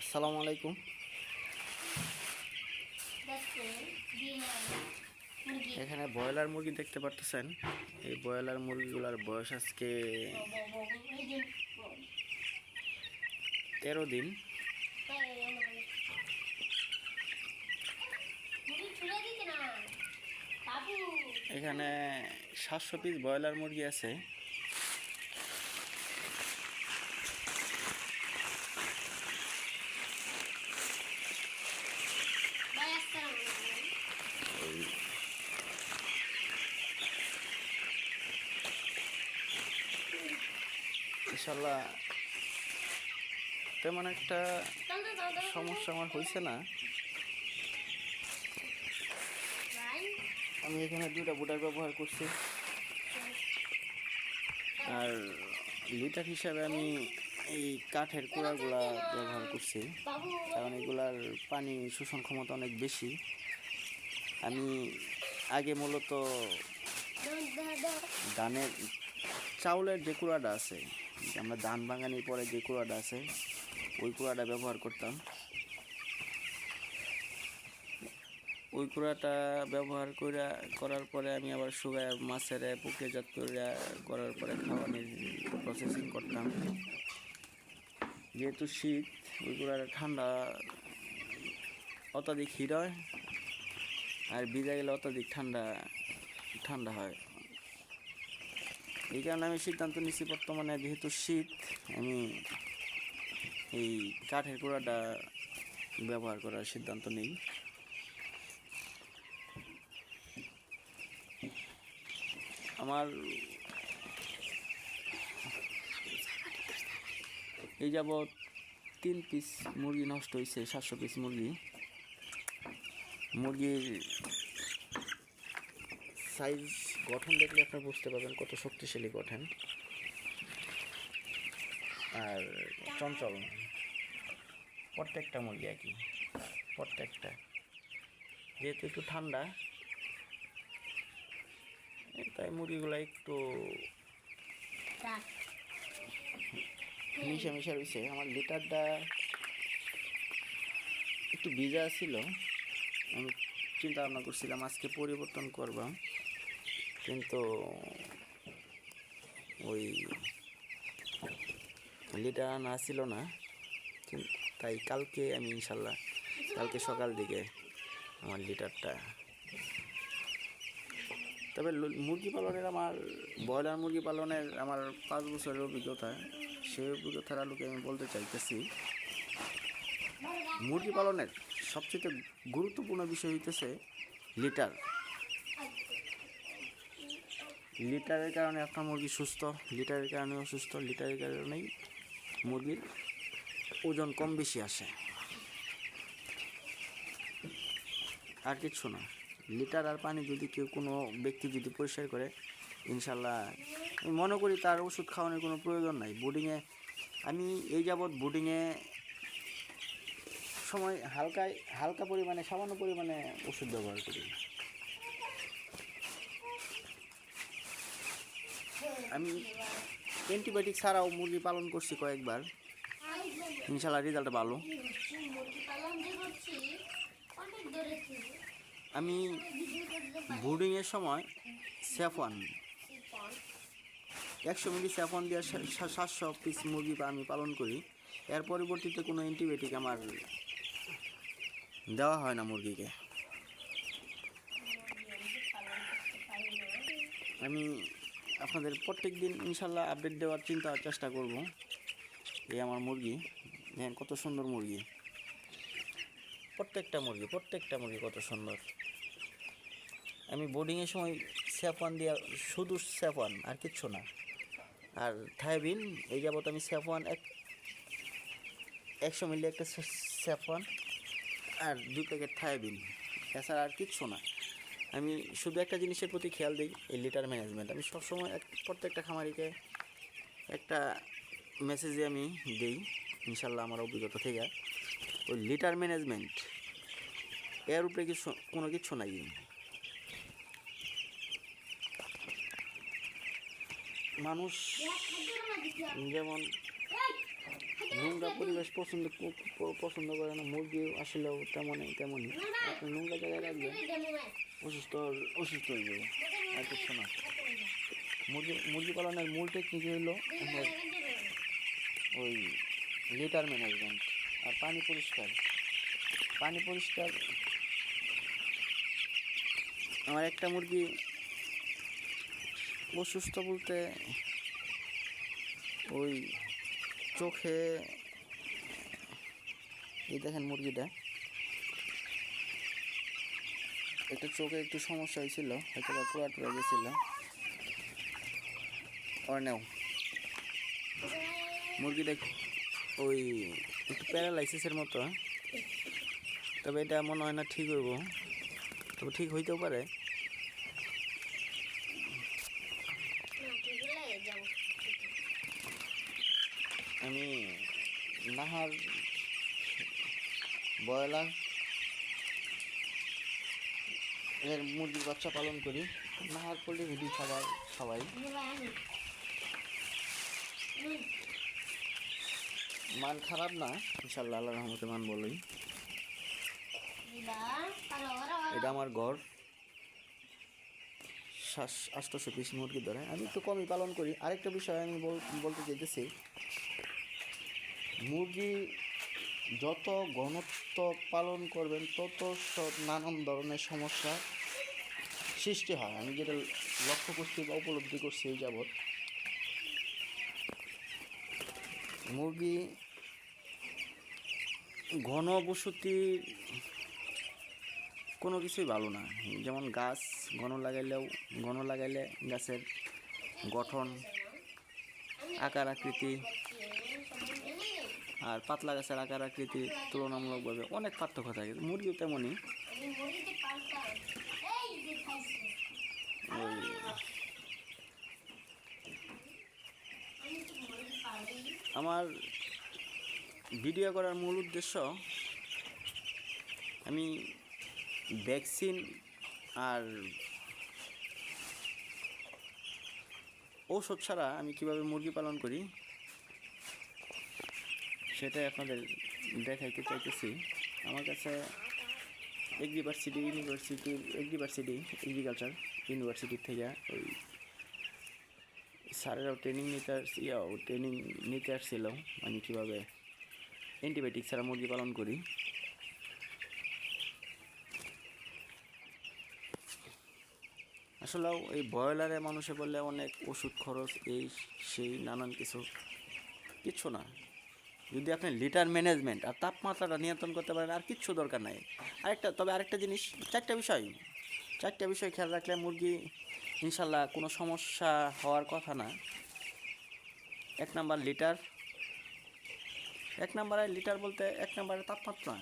আসসালামু আলাইকুম এখানে ব্রয়লার মুরগি দেখতে পারতেছেন। এই ব্রয়লার মুরগিগুলোর বয়স আজকে তেরো দিন। এখানে সাতশো পিস ব্রয়লার মুরগি আছে। ইনশাল্লাহ তেমন একটা সমস্যা আমার হয়েছে না। আমি এখানে দুটা বুটার ব্যবহার করছি। আর লিটার হিসাবে আমি এই কাঠের কুড়াগুলা ব্যবহার করছি। কারণ এগুলার পানি শোষণ ক্ষমতা অনেক বেশি। আমি আগে মূলত ধানের চাউলের যে কুড়াটা আছে আমরা ধান ভাঙানির পরে যে কুড়াটা আছে, ওই কুড়াটা ব্যবহার করতাম। ওই কুড়াটা ব্যবহার করে করার পরে আমি আবার শুকায় মাছের প্রক্রিয়াজাত করে করার পরে খাওয়ানোর প্রসেসিং করতাম। যেহেতু শীত, ওই কুড়াটা ঠান্ডা, অত্যাধিক হিট হয়, আর ভিজা গেলে অত্যাধিক ঠান্ডা ঠান্ডা হয়। এই কারণে আমি সিদ্ধান্ত নিচ্ছি বর্তমানে যেহেতু শীত, আমি এই কাঠের কুড়াটা ব্যবহার করার সিদ্ধান্ত নিই। আমার এই যাবৎ তিন পিস মুরগি নষ্ট হয়েছে সাতশো পিস মুরগি। মুরগির সাইজ গঠন দেখলে আপনারা বুঝতে পারবেন কত শক্তিশালী গঠন। আর চঞ্চল, প্রত্যেকটা মুরগি একই, প্রত্যেকটা। যেহেতু একটু ঠান্ডা তাই মুরগিগুলো একটু মিশা মিশা রয়েছে। আমার লিটারটা একটু ভিজা ছিল, আমি চিন্তা ভাবনা করছিলাম আজকে পরিবর্তন করবাম কিন্তু ওই লিটার আনা ছিল না তাই কালকে আমি ইনশাল্লাহ, কালকে সকাল দিকে আমার লিটারটা তবে মুরগি পালনের আমার, ব্রয়লার মুরগি পালনের আমার পাঁচ বছরের অভিজ্ঞতা সেই অভিজ্ঞতার আলোকে আমি বলতে চাইতেছি, মুরগি পালনের সবচেয়ে গুরুত্বপূর্ণ বিষয় হইতেছে লিটার লিটারের কারণে আপনার মুরগি সুস্থ, লিটারের কারণে অসুস্থ লিটারের কারণেই মুরগির ওজন কম বেশি আসে। আর কিছু না, লিটার আর পানি যদি কেউ কোনো ব্যক্তি যদি পরিষ্কার করে, ইনশাল্লাহ, আমি মনে করি তার ওষুধ খাওয়ানোর কোনো প্রয়োজন নাই। বোর্ডিংয়ে আমি এই যাবৎ বোর্ডিংয়ে সময় হালকা হালকা পরিমাণে, সামান্য পরিমাণে ওষুধ ব্যবহার করি। আমি অ্যান্টিবায়োটিক ছাড়াও মুরগি পালন করছি কয়েকবার। ইনশাল্লাহ রেজাল্ট ভালো। আমি বোর্ডিংয়ের সময় স্যাফওয়ান। একশো মিলি স্যাফওয়ান দিয়ে সাতশো পিস মুরগি আমি পালন করি। এর পরিবর্তিতে কোনো অ্যান্টিবায়োটিক আমার দেওয়া হয় না মুরগিকে। আমি আপনাদের প্রত্যেক দিন ইনশাল্লাহ আপডেট দেওয়ার চিন্তা, চেষ্টা করব। এই আমার মুরগি। দেখেন কত সুন্দর মুরগি। প্রত্যেকটা মুরগি প্রত্যেকটা মুরগি কত সুন্দর। আমি বোর্ডিংয়ের সময় স্যাফওয়ান দিয়া শুধু স্যাফওয়ান আর কিচ্ছু না। আর থাইবিন এই যাবত আমি স্যাফওয়ান এক, একশো মিলি একটা স্যাফওয়ান আর দুই প্যাকেট থাইবিন এছাড়া আর কিচ্ছু না। আমি শুধু একটা জিনিসের প্রতি খেয়াল দিই, এই লিটার ম্যানেজমেন্ট আমি সবসময় এক, প্রত্যেকটা খামারিকে একটা মেসেজে আমি দিই, ইনশাল্লাহ আমার অভিজ্ঞতা থেকে। ওই লিটার ম্যানেজমেন্ট এর উপরে কিছু, কোনো কিছু নাই। মানুষ যেমন নোংরা পরিবেশ পছন্দ পছন্দ করে না, মুরগি আসলেও তেমনই তেমনই। আপনি নোংরা জায়গায় রাখবেন, অসুস্থ অসুস্থ হয়ে যাবে, আর কিছু না। মুরগি মুরগি পালনের মূল টেকনিক আপনার ওই লিটার ম্যানেজমেন্ট আর পানি পরিষ্কার। পানি পরিষ্কার। আমার একটা মুরগি অসুস্থ বলতে ওই চোখে এই দেখেন মুরগিটা। একটা চোখে একটু সমস্যা হয়েছিল হয়তো বা পুরা টুরা গেছিল। মুরগিটা ওই একটু প্যারালাইসিসের মতো তবে এটা মনে হয় না ঠিক হইব। তবে ঠিক হইতেও পারে। আমি নাহার ব্রয়লার এর মুরগির বাচ্চা পালন করি। নাহার পোলট্রি ভিডি খাবার খাওয়াই। মান খারাপ না ইনশাল্লাহ আল্লাহ রহমতে মান বলোই এটা আমার ঘর। আষ্টশো পিস মুরগি ধরে। আমি একটু কমই পালন করি। আরেকটা বিষয় আমি বল- বলতে চাইতেছি মুরগি যত ঘনত্ব পালন করবেন, তত নানান ধরনের সমস্যা সৃষ্টি হয়। আমি যেটা লক্ষ্য করছি বা উপলব্ধি করছি এই যাবৎ, মুরগি ঘন বসতির কোনো কিছুই ভালো না। যেমন গাছ ঘন লাগাইলেও, ঘন লাগাইলে গাছের গঠন, আকার, আকৃতি আর পাতলা গাছের আকার আকৃতি তুলনামূলকভাবে অনেক পার্থক্য থাকে, মুরগিও তেমনই। আমার ভিডিও করার মূল উদ্দেশ্য, আমি ভ্যাকসিন আর ঔষধ ছাড়া আমি কীভাবে মুরগি পালন করি সেটাই আপনাদের দেখাইতে চাইতেছি। আমার কাছে এগ্রিভার্সিটি ইউনিভার্সিটির এগ্রিভার্সিটি এগ্রিকালচার ইউনিভার্সিটির থেকে ওই স্যারেরাও ট্রেনিং নিতে ইয়াও ট্রেনিং নিতে আসছিল। মানে কীভাবে অ্যান্টিবায়োটিক ছাড়া মুরগি পালন করি। আসলেও এই ব্রয়লারে মানুষে বললে অনেক ওষুধ খরচ, এই সেই নানান কিছু। কিচ্ছু না। যদি আপনি লিটার ম্যানেজমেন্ট আর তাপমাত্রাটা নিয়ন্ত্রণ করতে পারেন, আর কিচ্ছু দরকার নাই। আরেকটা, তবে আরেকটা জিনিস, চারটা বিষয়। চারটা বিষয় খেয়াল রাখলে মুরগি, ইনশাল্লাহ কোনো সমস্যা হওয়ার কথা না। এক নাম্বার লিটার। এক নাম্বারে লিটার বলতে এক নাম্বারে তাপমাত্রা।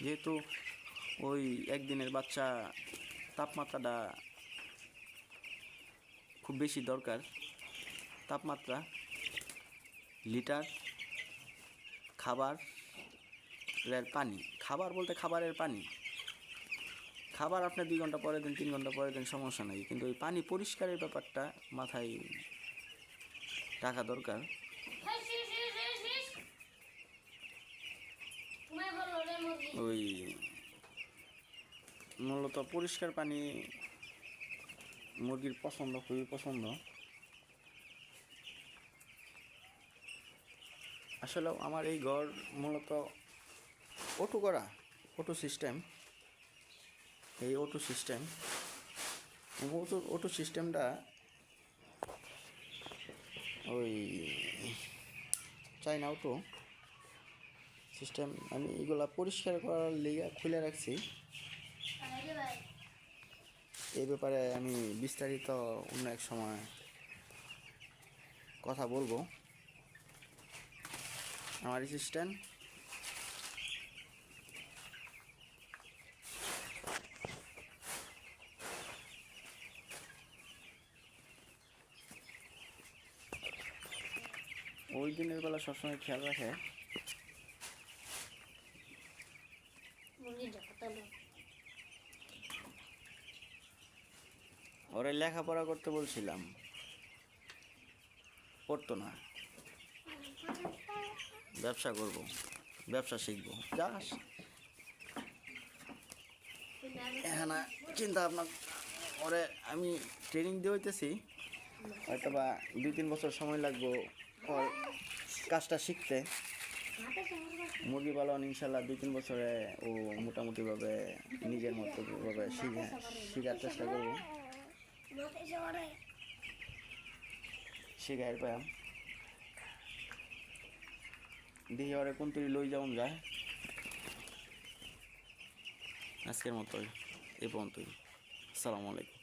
যেহেতু ওই একদিনের বাচ্চা তাপমাত্রাটা খুব বেশি দরকার। তাপমাত্রা, লিটার। খাবার পানি। খাবার বলতে খাবারের পানি। খাবার আপনি দুই ঘণ্টা পরে দেন, তিন ঘণ্টা পরে দেন সমস্যা নেই। কিন্তু ওই পানি পরিষ্কারের ব্যাপারটা মাথায় রাখা দরকার। ওই মূলত পরিষ্কার পানি মুরগির পছন্দ, খুবই পছন্দ। আসলে আমার এই ঘর মূলত অটো করা, অটো সিস্টেম। এই অটো সিস্টেম অটো অটো সিস্টেমটা ওই চাইনা অটো সিস্টেম আমি এগুলা পরিষ্কার করার লিগে খুলে রাখছি। এই ব্যাপারে আমি বিস্তারিত অন্য এক সময় কথা বলব। আমার অ্যাসিস্ট্যান্ট ওই দিনের বেলা সবসময় খেয়াল রাখে। ওরে লেখাপড়া করতে বলছিলাম। পড়তো না। ব্যবসা করব, ব্যবসা শিখব যাস এখানে চিন্তা ভাবনা ওরে আমি ট্রেনিং দিয়ে হইতেছি হয়তো বা দুই তিন বছর সময় লাগবো ওর কাজটা শিখতে। মুরগি পালন ইনশাল্লাহ দুই তিন বছরে ও মোটামুটিভাবে নিজের মতো ভাবে শিখে, শেখার চেষ্টা করব। শিখাই পাম দেখি ওরে কোন তুই লই যেমন যায় আজকের মতো এ পর্যন্তই। আসসালামু আলাইকুম।